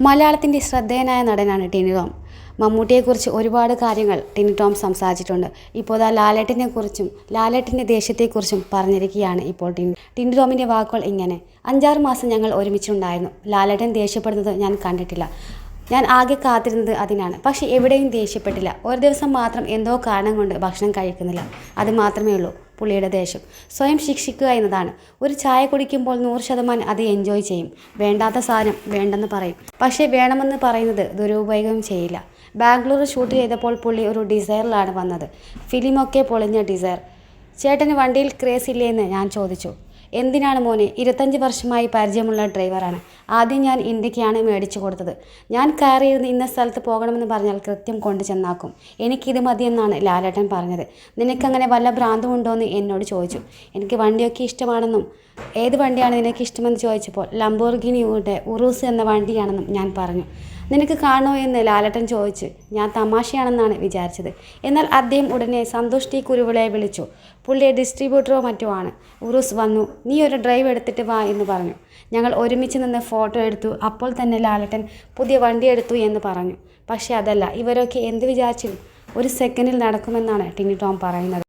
മലയാളത്തിന്റെ ശ്രദ്ധേയനായ നടനാണ് ടിനി ടോം. മമ്മൂട്ടിയെക്കുറിച്ച് ഒരുപാട് കാര്യങ്ങൾ ടിനി ടോം സംസാരിച്ചിട്ടുണ്ട്. ഇപ്പോൾ ആ ലാലേട്ടനെ കുറിച്ചും ലാലേട്ടന്റെ ദേഷ്യത്തെക്കുറിച്ചും പറഞ്ഞിരിക്കുകയാണ് ഇപ്പോൾ ടിനി. ടിനി ടോമിന്റെ വാക്കുകൾ ഇങ്ങനെ. അഞ്ചാറ് മാസം ഞങ്ങൾ ഒരുമിച്ചുണ്ടായിരുന്നു. ലാലേട്ടൻ ദേഷ്യപ്പെടുന്നത് ഞാൻ കണ്ടിട്ടില്ല. ഞാൻ ആകെ കാത്തിരുന്നത് അതിനാണ്. പക്ഷേ എവിടെയും ദേഷ്യപ്പെട്ടില്ല. ഒരു ദിവസം മാത്രം എന്തോ കാരണം കൊണ്ട് ഭക്ഷണം കഴിക്കുന്നില്ല. അത് മാത്രമേ ഉള്ളൂ. പുള്ളിയുടെ ദേഷ്യം. സ്വയം ശിക്ഷിക്കുക എന്നതാണ്. ഒരു ചായ കുടിക്കുമ്പോൾ നൂറ് ശതമാനം അത് എൻജോയ് ചെയ്യും. വേണ്ടാത്ത സാധനം വേണ്ടെന്ന് പറയും. പക്ഷേ വേണമെന്ന് പറയുന്നത് ദുരുപയോഗം ചെയ്യില്ല. ബാംഗ്ലൂർ ഷൂട്ട് ചെയ്തപ്പോൾ പുള്ളി ഒരു ഡിസയറിലാണ് വന്നത്. ഫിലിമൊക്കെ പൊളിഞ്ഞ ഡിസൈർ ചേട്ടന് വണ്ടിയിൽ ക്രേസ് ഇല്ലേ എന്ന് ഞാൻ ചോദിച്ചു. എന്തിനാണ് മോനെ ഇരുപത്തഞ്ച് വർഷമായി പരിചയമുള്ള ഡ്രൈവറാണ്? ആദ്യം ഞാൻ ഇന്ത്യക്കാണ് മേടിച്ചു കൊടുത്തത്. ഞാൻ കയറിയിരുന്ന് ഇന്ന സ്ഥലത്ത് പോകണമെന്ന് പറഞ്ഞാൽ കൃത്യം കൊണ്ടു ചെന്നാക്കും. എനിക്കിത് മതിയെന്നാണ് ലാലേട്ടൻ പറഞ്ഞത്. നിനക്കങ്ങനെ വല്ല ഭ്രാന്തുമുണ്ടോ എന്ന് എന്നോട് ചോദിച്ചു. എനിക്ക് വണ്ടിയൊക്കെ ഇഷ്ടമാണെന്നും ഏത് വണ്ടിയാണ് നിനക്ക് ഇഷ്ടമെന്ന് ചോദിച്ചപ്പോൾ ലംബോർഗിനിയുടെ ഉറൂസ് എന്ന വണ്ടിയാണെന്നും ഞാൻ പറഞ്ഞു. നിനക്ക് കാണോ എന്ന് ലാലട്ടൻ ചോദിച്ചു. ഞാൻ തമാശയാണെന്നാണ് വിചാരിച്ചത്. എന്നാൽ അദ്ദേഹം ഉടനെ സന്തോഷ് ടി കുരുവിളയെ വിളിച്ചു. പുള്ളിയെ ഡിസ്ട്രിബ്യൂട്ടറോ മറ്റോ ആണ്. ഉറൂസ് വന്നു. നീ ഒരു ഡ്രൈവ് എടുത്തിട്ട് വാ എന്ന് പറഞ്ഞു. ഞങ്ങൾ ഒരുമിച്ച് നിന്ന് ഫോട്ടോ എടുത്തു. അപ്പോൾ തന്നെ ലാലട്ടൻ പുതിയ വണ്ടി എടുത്തു എന്ന് പറഞ്ഞു. പക്ഷേ അതല്ല ഇവരൊക്കെ എന്ത് വിചാരിച്ചും? ഒരു സെക്കൻഡിൽ നടക്കുമെന്നാണ് ടിനി ടോം പറയുന്നത്.